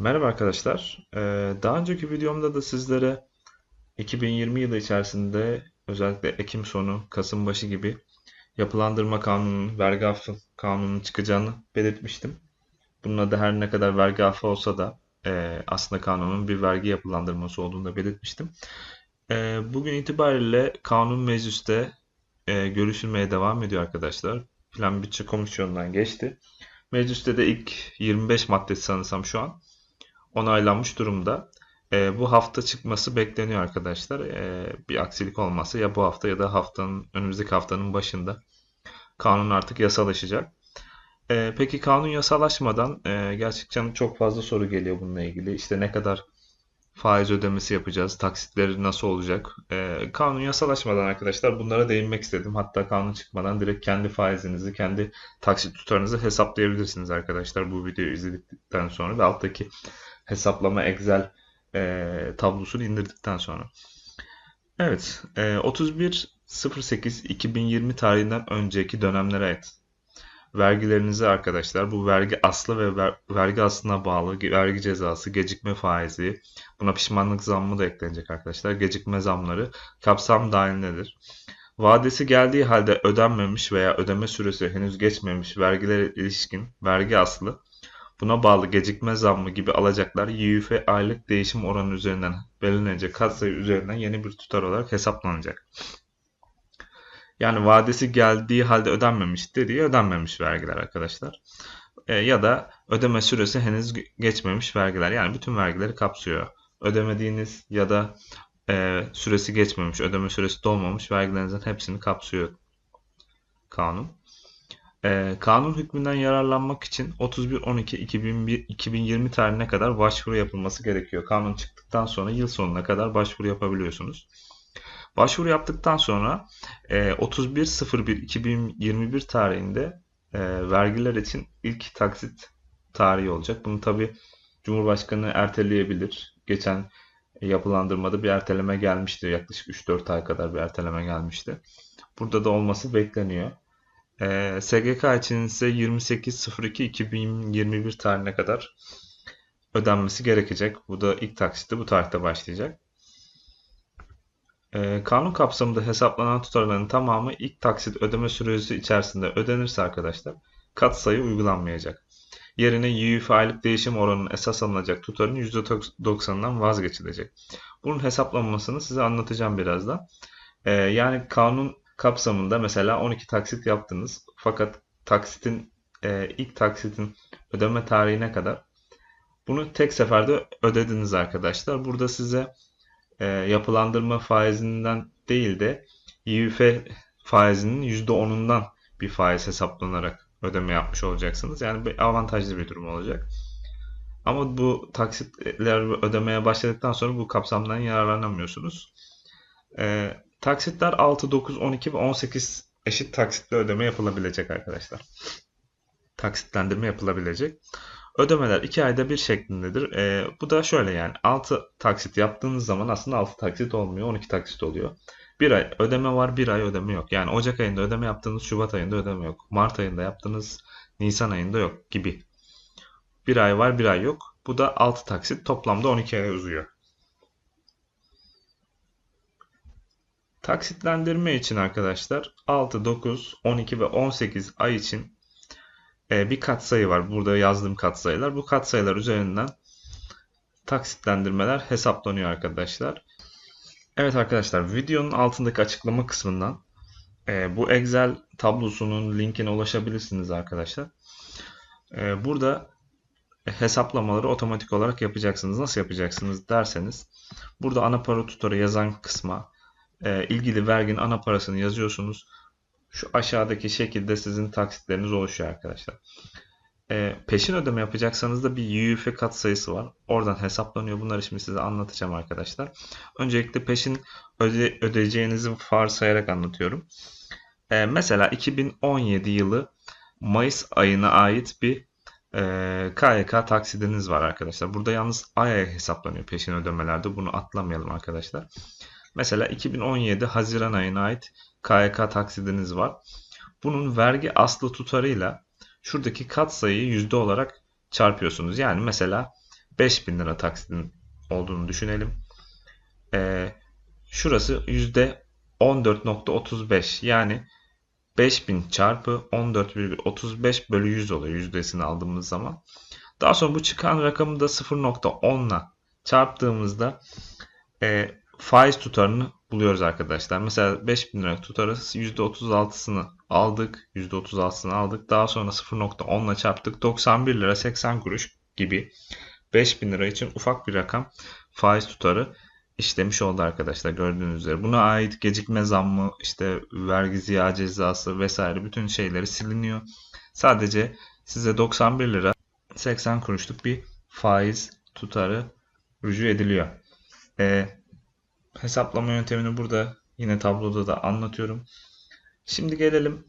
Merhaba arkadaşlar. Ee, Daha önceki videomda da sizlere 2020 yılı içerisinde özellikle Ekim sonu, Kasım başı gibi yapılandırma kanununun, vergi affı kanununun çıkacağını belirtmiştim. Bunun adı her ne kadar vergi affı olsa da e, aslında kanunun bir vergi yapılandırması olduğunu da belirtmiştim. E, Bugün itibariyle kanun mecliste e, görüşülmeye devam ediyor arkadaşlar. Plan Bütçe Komisyonu'ndan geçti. Mecliste de ilk 25 maddesi sanırsam şu an onaylanmış durumda. E, bu hafta çıkması bekleniyor arkadaşlar. E, bir aksilik olmazsa ya bu hafta ya da haftanın önümüzdeki haftanın başında kanun artık yasalaşacak. E, peki kanun yasalaşmadan e, gerçekten çok fazla soru geliyor bununla ilgili. İşte ne kadar faiz ödemesi yapacağız, taksitleri nasıl olacak? E, kanun yasalaşmadan arkadaşlar bunlara değinmek istedim. Hatta kanun çıkmadan direkt kendi faizinizi, kendi taksit tutarınızı hesaplayabilirsiniz arkadaşlar bu videoyu izledikten sonra ve alttaki hesaplama Excel e, tablosunu indirdikten sonra. Evet, e, 31.08.2020 tarihinden önceki dönemlere ait vergilerinizi arkadaşlar bu vergi aslı ve ver, vergi aslına bağlı vergi cezası, gecikme faizi, buna pişmanlık zammı da eklenecek arkadaşlar. Gecikme zamları kapsam dahilindedir. Vadesi geldiği halde ödenmemiş veya ödeme süresi henüz geçmemiş vergilere ilişkin vergi aslı Buna bağlı gecikme zammı gibi alacaklar YÜF aylık değişim oranı üzerinden belirlenecek katsayı üzerinden yeni bir tutar olarak hesaplanacak. Yani vadesi geldiği halde ödenmemiş dediği ödenmemiş vergiler arkadaşlar. E, ya da ödeme süresi henüz geçmemiş vergiler. Yani bütün vergileri kapsıyor. Ödemediğiniz ya da e, süresi geçmemiş, ödeme süresi dolmamış vergilerinizin hepsini kapsıyor kanun. Ee, kanun hükmünden yararlanmak için 31.12.2020 tarihine kadar başvuru yapılması gerekiyor. Kanun çıktıktan sonra yıl sonuna kadar başvuru yapabiliyorsunuz. Başvuru yaptıktan sonra e, 31.01.2021 tarihinde e, vergiler için ilk taksit tarihi olacak. Bunu tabi Cumhurbaşkanı erteleyebilir. Geçen yapılandırmada bir erteleme gelmişti. Yaklaşık 3-4 ay kadar bir erteleme gelmişti. Burada da olması bekleniyor. E, SGK için ise 28.02.2021 tarihine kadar ödenmesi gerekecek. Bu da ilk taksiti bu tarihte başlayacak. E, kanun kapsamında hesaplanan tutarların tamamı ilk taksit ödeme süresi içerisinde ödenirse arkadaşlar kat sayı uygulanmayacak. Yerine YÜF aylık değişim oranının esas alınacak tutarın %90'ından vazgeçilecek. Bunun hesaplanmasını size anlatacağım birazdan. Ee, yani kanun kapsamında mesela 12 taksit yaptınız. Fakat taksitin e, ilk taksitin ödeme tarihine kadar bunu tek seferde ödediniz arkadaşlar. Burada size e, yapılandırma faizinden değil de YÜF faizinin %10'undan bir faiz hesaplanarak ödeme yapmış olacaksınız. Yani bir avantajlı bir durum olacak. Ama bu taksitler ödemeye başladıktan sonra bu kapsamdan yararlanamıyorsunuz. Ee, Taksitler 6, 9, 12 ve 18 eşit taksitle ödeme yapılabilecek arkadaşlar. Taksitlendirme yapılabilecek. Ödemeler 2 ayda bir şeklindedir. E, bu da şöyle yani 6 taksit yaptığınız zaman aslında 6 taksit olmuyor 12 taksit oluyor. 1 ay ödeme var 1 ay ödeme yok. Yani Ocak ayında ödeme yaptığınız Şubat ayında ödeme yok. Mart ayında yaptığınız Nisan ayında yok gibi. 1 ay var 1 ay yok. Bu da 6 taksit toplamda 12 ay uzuyor. Taksitlendirme için arkadaşlar 6, 9, 12 ve 18 ay için e, bir katsayı var. Burada yazdığım katsayılar. Bu katsayılar üzerinden taksitlendirmeler hesaplanıyor arkadaşlar. Evet arkadaşlar videonun altındaki açıklama kısmından e, bu Excel tablosunun linkine ulaşabilirsiniz arkadaşlar. E, burada hesaplamaları otomatik olarak yapacaksınız. Nasıl yapacaksınız derseniz burada ana para tutarı yazan kısma e, ilgili verginin ana parasını yazıyorsunuz. Şu aşağıdaki şekilde sizin taksitleriniz oluşuyor arkadaşlar. E, peşin ödeme yapacaksanız da bir YÜF kat sayısı var. Oradan hesaplanıyor. Bunları şimdi size anlatacağım arkadaşlar. Öncelikle peşin öde, ödeyeceğinizi varsayarak anlatıyorum. E, mesela 2017 yılı Mayıs ayına ait bir e, KYK taksidiniz var arkadaşlar. Burada yalnız ay aya hesaplanıyor peşin ödemelerde. Bunu atlamayalım arkadaşlar. Mesela 2017 Haziran ayına ait KYK taksidiniz var. Bunun vergi aslı tutarıyla şuradaki katsayıyı yüzde olarak çarpıyorsunuz. Yani mesela 5000 lira taksidin olduğunu düşünelim. Ee, şurası %14.35 yani 5000 çarpı 14,35 bölü 100 oluyor yüzdesini aldığımız zaman. Daha sonra bu çıkan rakamı da 0.10 ile çarptığımızda e, faiz tutarını buluyoruz arkadaşlar. Mesela 5000 lira tutarı %36'sını aldık. %36'sını aldık. Daha sonra 0.10 ile çarptık. 91 lira 80 kuruş gibi 5000 lira için ufak bir rakam faiz tutarı işlemiş oldu arkadaşlar gördüğünüz üzere. Buna ait gecikme zammı, işte vergi ziya cezası vesaire bütün şeyleri siliniyor. Sadece size 91 lira 80 kuruşluk bir faiz tutarı rücu ediliyor. Ee, hesaplama yöntemini burada yine tabloda da anlatıyorum. Şimdi gelelim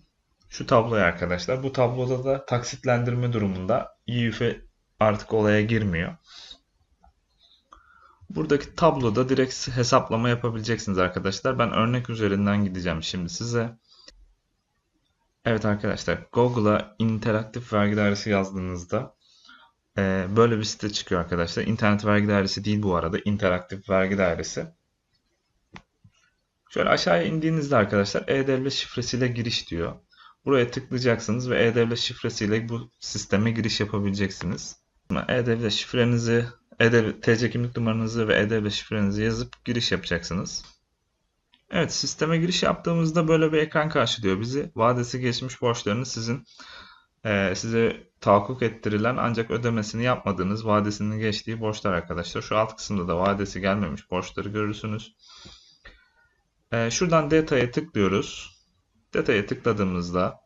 şu tabloya arkadaşlar. Bu tabloda da taksitlendirme durumunda İÜF artık olaya girmiyor. Buradaki tabloda direkt hesaplama yapabileceksiniz arkadaşlar. Ben örnek üzerinden gideceğim şimdi size. Evet arkadaşlar Google'a interaktif vergi dairesi yazdığınızda e, böyle bir site çıkıyor arkadaşlar. İnternet vergi dairesi değil bu arada. interaktif vergi dairesi. Şöyle aşağıya indiğinizde arkadaşlar e-devlet şifresiyle giriş diyor. Buraya tıklayacaksınız ve e-devlet şifresiyle bu sisteme giriş yapabileceksiniz. E-devlet şifrenizi e TC kimlik numaranızı ve E-Devlet şifrenizi yazıp giriş yapacaksınız. Evet sisteme giriş yaptığımızda böyle bir ekran karşılıyor bizi. Vadesi geçmiş borçlarını sizin e, size tahakkuk ettirilen ancak ödemesini yapmadığınız vadesinin geçtiği borçlar arkadaşlar. Şu alt kısımda da vadesi gelmemiş borçları görürsünüz. E, şuradan detaya tıklıyoruz. Detaya tıkladığımızda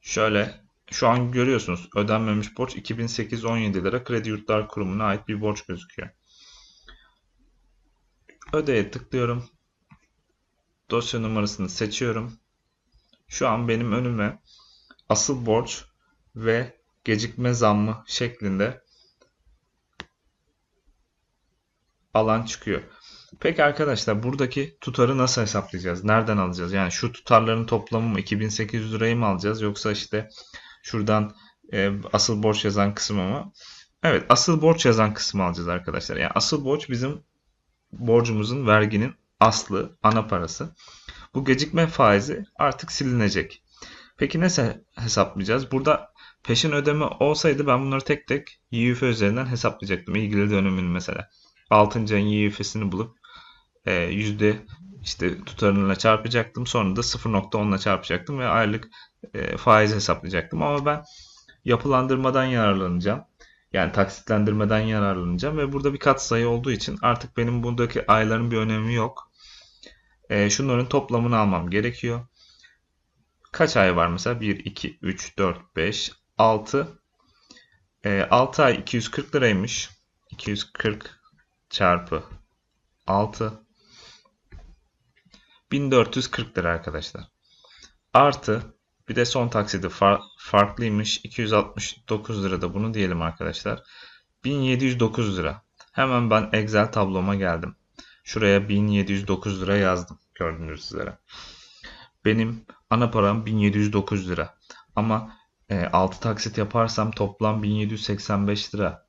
şöyle şu an görüyorsunuz ödenmemiş borç 2817 lira Kredi Yurtlar Kurumu'na ait bir borç gözüküyor. Ödeye tıklıyorum. Dosya numarasını seçiyorum. Şu an benim önüme asıl borç ve gecikme zammı şeklinde alan çıkıyor. Peki arkadaşlar buradaki tutarı nasıl hesaplayacağız? Nereden alacağız? Yani şu tutarların toplamı mı 2800 lirayı mı alacağız yoksa işte Şuradan e, asıl borç yazan kısım ama. Evet asıl borç yazan kısmı alacağız arkadaşlar. Yani asıl borç bizim borcumuzun verginin aslı, ana parası. Bu gecikme faizi artık silinecek. Peki nasıl hesaplayacağız? Burada peşin ödeme olsaydı ben bunları tek tek YÜF üzerinden hesaplayacaktım. İlgili dönemin mesela. 6. ayın YÜF'sini bulup e, yüzde işte tutarıyla çarpacaktım. Sonra da 0.10 ile çarpacaktım ve aylık e, faiz hesaplayacaktım. Ama ben yapılandırmadan yararlanacağım. Yani taksitlendirmeden yararlanacağım ve burada bir katsayı olduğu için artık benim buradaki ayların bir önemi yok. E, şunların toplamını almam gerekiyor. Kaç ay var mesela? 1, 2, 3, 4, 5, 6. E, 6 ay 240 liraymış. 240 çarpı 6 1440 lira arkadaşlar. Artı bir de son taksidi far, farklıymış. 269 lira da bunu diyelim arkadaşlar. 1709 lira. Hemen ben Excel tabloma geldim. Şuraya 1709 lira yazdım. Gördüğünüz üzere. Benim ana param 1709 lira. Ama e, 6 taksit yaparsam toplam 1785 lira.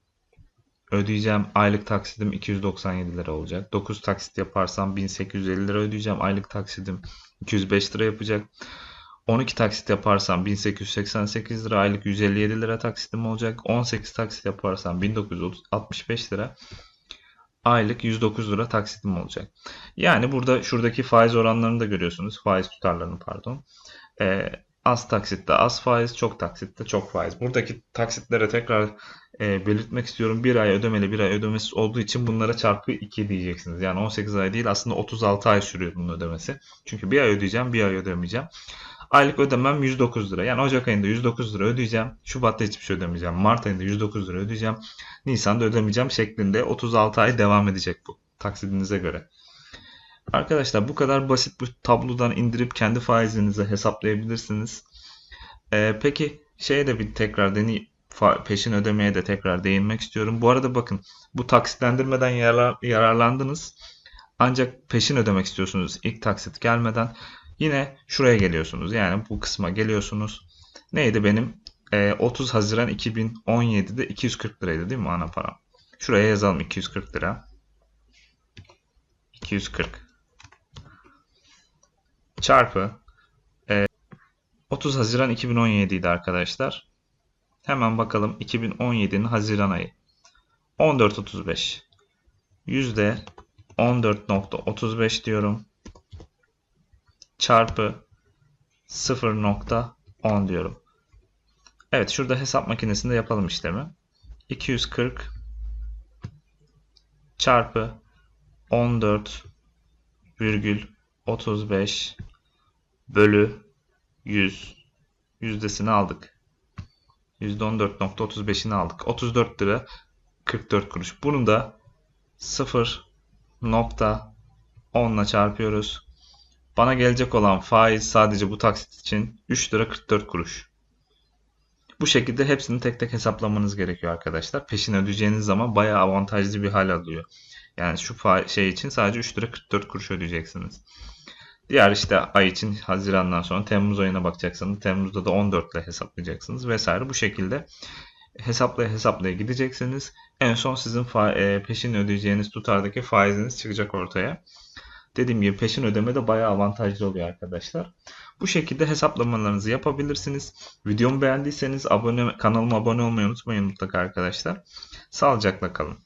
Ödeyeceğim aylık taksidim 297 lira olacak. 9 taksit yaparsam 1850 lira ödeyeceğim. Aylık taksidim 205 lira yapacak. 12 taksit yaparsam 1888 lira aylık 157 lira taksitim olacak. 18 taksit yaparsam 1965 lira aylık 109 lira taksitim olacak. Yani burada şuradaki faiz oranlarını da görüyorsunuz. Faiz tutarlarını pardon. Ee, az taksitte az faiz, çok taksitte çok faiz. Buradaki taksitlere tekrar e, belirtmek istiyorum. Bir ay ödemeli bir ay ödemesiz olduğu için bunlara çarpı 2 diyeceksiniz. Yani 18 ay değil aslında 36 ay sürüyor bunun ödemesi. Çünkü bir ay ödeyeceğim bir ay ödemeyeceğim. Aylık ödemem 109 lira. Yani Ocak ayında 109 lira ödeyeceğim. Şubat'ta hiçbir şey ödemeyeceğim. Mart ayında 109 lira ödeyeceğim. Nisan'da ödemeyeceğim şeklinde 36 ay devam edecek bu taksidinize göre. Arkadaşlar bu kadar basit bu tablodan indirip kendi faizinizi hesaplayabilirsiniz. Ee, peki şeye de bir tekrar deney peşin ödemeye de tekrar değinmek istiyorum. Bu arada bakın bu taksitlendirmeden yarar, yararlandınız. Ancak peşin ödemek istiyorsunuz ilk taksit gelmeden. Yine şuraya geliyorsunuz. Yani bu kısma geliyorsunuz. Neydi benim? E, 30 Haziran 2017'de 240 liraydı değil mi ana param? Şuraya yazalım 240 lira. 240 çarpı e, 30 Haziran 2017 idi arkadaşlar. Hemen bakalım 2017'nin Haziran ayı. 14.35 yüzde 14.35 diyorum. Çarpı 0.10 diyorum. Evet şurada hesap makinesinde yapalım işlemi. 240 çarpı 14,35 bölü 100 yüzdesini aldık. %14.35'ini aldık. 34 lira 44 kuruş. Bunu da 0.10 ile çarpıyoruz. Bana gelecek olan faiz sadece bu taksit için 3 lira 44 kuruş. Bu şekilde hepsini tek tek hesaplamanız gerekiyor arkadaşlar. Peşin ödeyeceğiniz zaman bayağı avantajlı bir hal alıyor. Yani şu şey için sadece 3 lira 44 kuruş ödeyeceksiniz. Diğer işte ay için Haziran'dan sonra Temmuz ayına bakacaksınız. Temmuz'da da 14 ile hesaplayacaksınız vesaire. Bu şekilde hesaplaya hesaplaya gideceksiniz. En son sizin e, peşin ödeyeceğiniz tutardaki faiziniz çıkacak ortaya. Dediğim gibi peşin ödeme de bayağı avantajlı oluyor arkadaşlar. Bu şekilde hesaplamalarınızı yapabilirsiniz. Videomu beğendiyseniz abone kanalıma abone olmayı unutmayın mutlaka arkadaşlar. Sağlıcakla kalın.